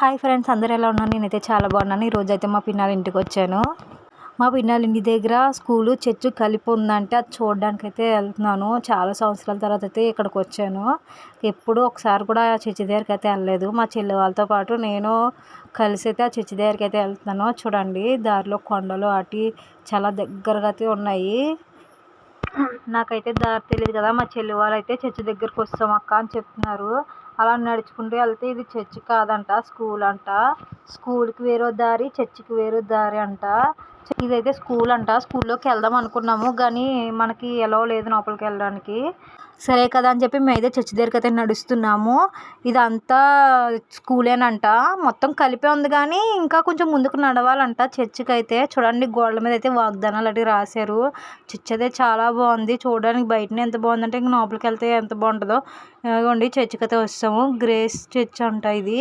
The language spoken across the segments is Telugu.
హాయ్ ఫ్రెండ్స్ అందరు ఎలా ఉన్నారు? నేనైతే చాలా బాగున్నాను. ఈరోజు అయితే మా పిన్నాల ఇంటికి వచ్చాను. మా పిన్నాల ఇంటి దగ్గర స్కూలు చర్చ్ కలిపి ఉందంటే. అది చూడడానికి అయితే వెళ్తున్నాను. చాలా సంవత్సరాల తర్వాత అయితే ఇక్కడికి వచ్చాను. ఎప్పుడు ఒకసారి కూడా ఆ చర్చి దగ్గరికి అయితే వెళ్ళలేదు. మా చెల్లి వాళ్ళతో పాటు నేను కలిసి అయితే ఆ చర్చి దగ్గరికి అయితే వెళ్తున్నాను. చూడండి దారిలో కొండలు అటు చాలా దగ్గరగా అయితే ఉన్నాయి. నాకైతే దారి తెలియదు కదా. మా చెల్లి వాళ్ళు అయితే చర్చి దగ్గరికి వస్తాం అక్క అని చెప్తున్నారు. అలా నడుచుకుంటూ వెళ్తే ఇది చర్చి కాదంట స్కూల్ అంట. స్కూల్కి వేరే దారి చర్చికి వేరే దారి అంట. ఇదైతే స్కూల్ అంట. స్కూల్లోకి వెళ్దాం అనుకున్నాము కానీ మనకి ఎలవ్ లేదు లోపలికి వెళ్ళడానికి. సరే కదా అని చెప్పి అయితే చర్చి దగ్గరికి అయితే నడుస్తున్నాము. ఇదంతా స్కూలేనంట మొత్తం కలిపే ఉంది కానీ ఇంకా కొంచెం ముందుకు నడవాలంట చర్చికి అయితే చూడండి గోడల మీద అయితే వాగ్దానాలు అటు రాశారు. చర్చ్ అయితే చాలా బాగుంది. చూడడానికి బయటనే ఎంత బాగుందంటే ఇంక లోపలికి వెళ్తే ఎంత బాగుంటుందో. ఇదిగోండి చర్చికి అయితే వస్తాము. గ్రేస్ చర్చ్ అంట ఇది.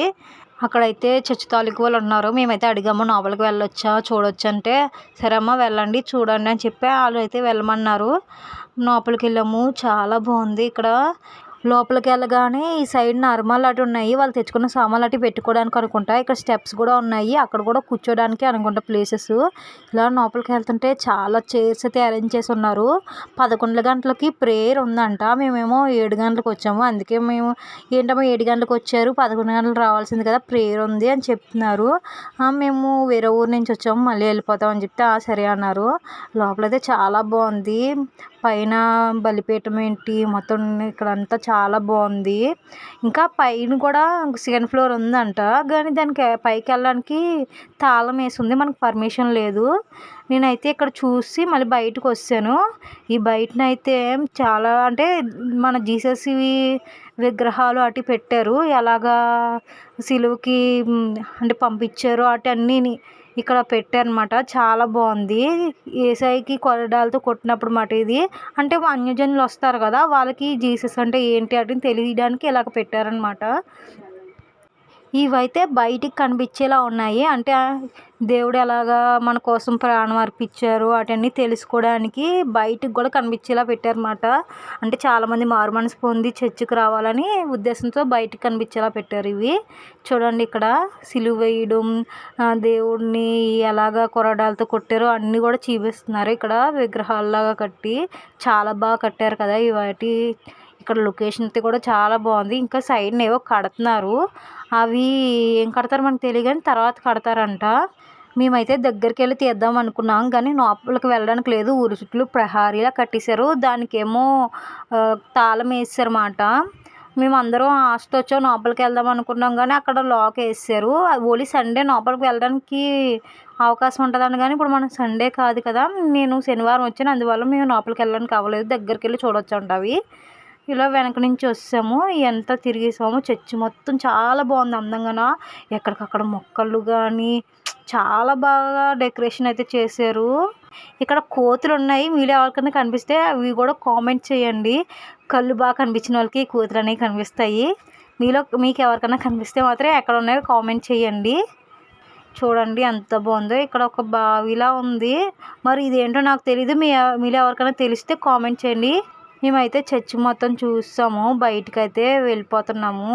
అక్కడైతే చర్చ్ తాలూకు వాళ్ళు ఉన్నారు. మేమైతే అడిగాము లోపలికి వెళ్ళొచ్చా చూడొచ్చు అంటే. సరే అమ్మ వెళ్ళండి చూడండి అని చెప్పి వాళ్ళు అయితే వెళ్ళమన్నారు. లోపలికి వెళ్ళాము చాలా బాగుంది. ఇక్కడ లోపలికి వెళ్ళగానే ఈ సైడ్ నార్మల్ అటు ఉన్నాయి వాళ్ళు తెచ్చుకున్న సామాన్లు అటు పెట్టుకోవడానికి అనుకుంటా. ఇక్కడ స్టెప్స్ కూడా ఉన్నాయి. అక్కడ కూడా కూర్చోడానికి అనుకుంటా ప్లేసెస్. ఇలా లోపలికి వెళ్తుంటే చాలా చైర్స్ అయితే అరేంజ్ చేసి ఉన్నారు. పదకొండు గంటలకి ప్రేయర్ ఉందంట. మేమేమో ఏడు గంటలకు వచ్చాము. అందుకే మేము ఏంటమ్మా ఏడు గంటలకు వచ్చారు? పదకొండు గంటలకు రావాల్సింది కదా. ప్రేయర్ ఉంది అని చెప్తున్నారు. మేము వేరే ఊరు నుంచి వచ్చాము. మళ్ళీ వెళ్ళిపోతాం అని చెప్తే సరే అన్నారు. లోపలైతే చాలా బాగుంది. పైన బలిపీఠం ఏంటి? మొత్తం ఇక్కడంతా చాలా బాగుంది. ఇంకా పైన కూడా సెకండ్ ఫ్లోర్ ఉందంట. కానీ దానికి పైకి వెళ్ళడానికి తాళం వేసి ఉంది మనకు పర్మిషన్ లేదు. నేనైతే ఇక్కడ చూసి మళ్ళీ బయటకు వచ్చాను. ఈ బయటనైతే చాలా అంటే మన జీసస్వి విగ్రహాలు అటు పెట్టారు. ఎలాగా సిలువకి అంటే పంపించారు. అటు అన్నీని ఇక్కడ పెట్టారనమాట చాలా బాగుంది. ఏసఐకి కొరడాలతో కొట్టినప్పుడు మాట ఇది. అంటే అన్యజనులు వస్తారు కదా వాళ్ళకి జీసస్ అంటే ఏంటి అని తెలియడానికి ఇలాగ పెట్టారనమాట ఇవైతే బయటికి కనిపించేలా ఉన్నాయి. అంటే దేవుడు ఎలాగా మన కోసం ప్రాణం అర్పించారు వాటన్నీ తెలుసుకోవడానికి బయటికి కూడా కనిపించేలా పెట్టారన్నమాట. అంటే చాలామంది మారు మనసు పొంది చర్చికి రావాలని ఉద్దేశంతో బయటికి కనిపించేలా పెట్టారు ఇవి. చూడండి ఇక్కడ సిలువ వేయడం దేవుడిని ఎలాగా కొరడాలతో కొట్టారో అన్నీ కూడా చూపిస్తున్నారు. ఇక్కడ విగ్రహాలలాగా కట్టి చాలా బాగా కట్టారు కదా ఇవాటి ఇక్కడ లొకేషన్ అయితే కూడా చాలా బాగుంది. ఇంకా సైడ్న ఏవో కడుతున్నారు. అవి ఏం కడతారు మనకు తెలియదు కానీ తర్వాత కడతారంట. మేమైతే దగ్గరికి వెళ్ళి తీద్దాం అనుకున్నాం కానీ లోపలికి వెళ్ళడానికి లేదు. ఊరు చుట్టూ ప్రహారీలా కట్టేశారు. దానికేమో తాళం వేసారన్నమాట. మేము అందరం ఆశతో వచ్చాం. లోపలికి వెళ్దాం అనుకున్నాం కానీ అక్కడ లాక్ వేసారు. ఓలీ సండే లోపలికి వెళ్ళడానికి అవకాశం ఉంటుందని కానీ ఇప్పుడు మనం సండే కాదు కదా. నేను శనివారం వచ్చాను. అందువల్ల మేము లోపలికి వెళ్ళడానికి అవ్వలేదు. దగ్గరికి వెళ్ళి చూడొచ్చు అంట అవి. ఇలా వెనక నుంచి వస్తాము. ఎంత తిరిగేసాము చర్చి మొత్తం చాలా బాగుంది అందంగా ఎక్కడికక్కడ మొక్కలు కానీ చాలా బాగా డెకరేషన్ అయితే చేశారు. ఇక్కడ కోతులు ఉన్నాయి. మీరు ఎవరికైనా కనిపిస్తే అవి కూడా కామెంట్ చేయండి. కళ్ళు బాగా కనిపించిన వాళ్ళకి కోతులు అనేవి కనిపిస్తాయి. మీలో మీకు ఎవరికైనా కనిపిస్తే మాత్రం ఎక్కడ ఉన్నాయో కామెంట్ చేయండి. చూడండి ఎంత బాగుందో. ఇక్కడ ఒక బావిలా ఉంది. మరి ఇదేంటో నాకు తెలియదు మీ మీలో ఎవరికైనా తెలిస్తే కామెంట్ చేయండి. మేమైతే చర్చి మొత్తం చూసాము బయటకు అయితే వెళ్ళిపోతున్నాము.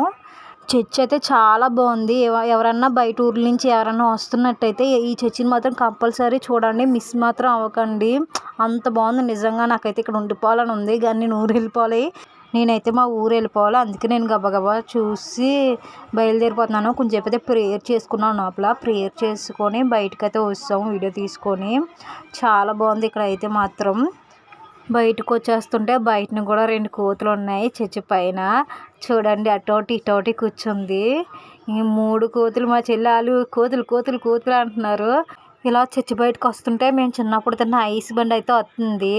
చర్చ్ అయితే చాలా బాగుంది. ఎవరన్నా బయట ఊర్ల నుంచి ఎవరన్నా వస్తున్నట్టయితే ఈ చర్చిని మాత్రం కంపల్సరీ చూడండి. మిస్ మాత్రం అవ్వకండి. అంత బాగుంది. నిజంగా నాకైతే ఇక్కడ ఉండిపోవాలని ఉంది. కానీ నేను ఊరు వెళ్ళిపోవాలి. నేనైతే మా ఊరు వెళ్ళిపోవాలి. అందుకే నేను గబగబా చూసి బయలుదేరిపోతున్నాను. కొంచెం అయితే ప్రేయర్ చేసుకున్నాను లోపల. ప్రేయర్ చేసుకొని బయటకైతే వస్తాము. వీడియో తీసుకొని. చాలా బాగుంది. ఇక్కడ అయితే మాత్రం. బయటకు వచ్చేస్తుంటే బయటన కూడా రెండు కోతులు ఉన్నాయి చర్చి పైన. చూడండి అటోటి ఇటోటి కూర్చుంది. ఈ మూడు కోతులు మా చెల్లెలు కోతులు కోతులు కోతులు అంటున్నారు. ఇలా చర్చి బయటకు వస్తుంటే మేము చిన్నప్పుడు తిన్న ఐస్ బండి అయితే వస్తుంది.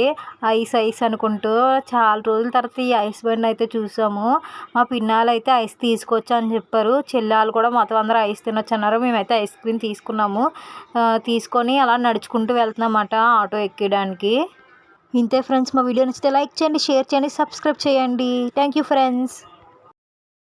ఐస్ ఐస్ అనుకుంటూ చాలా రోజుల తర్వాత ఈ ఐస్ బండి అయితే చూసాము. మా పిన్నాలు అయితే ఐస్ తీసుకొచ్చా అని చెప్పారు. చెల్లెలు కూడా మొత్తం అందరూ ఐస్ తినొచ్చు అన్నారు. మేమైతే ఐస్ క్రీమ్ తీసుకున్నాము. తీసుకొని అలా నడుచుకుంటూ వెళ్తున్నామట ఆటో ఎక్కడానికి ఇంతే ఫ్రెండ్స్ మా వీడియో నచ్చితే లైక్ చేయండి షేర్ చేయండి సబ్స్క్రైబ్ చేయండి. Thank you friends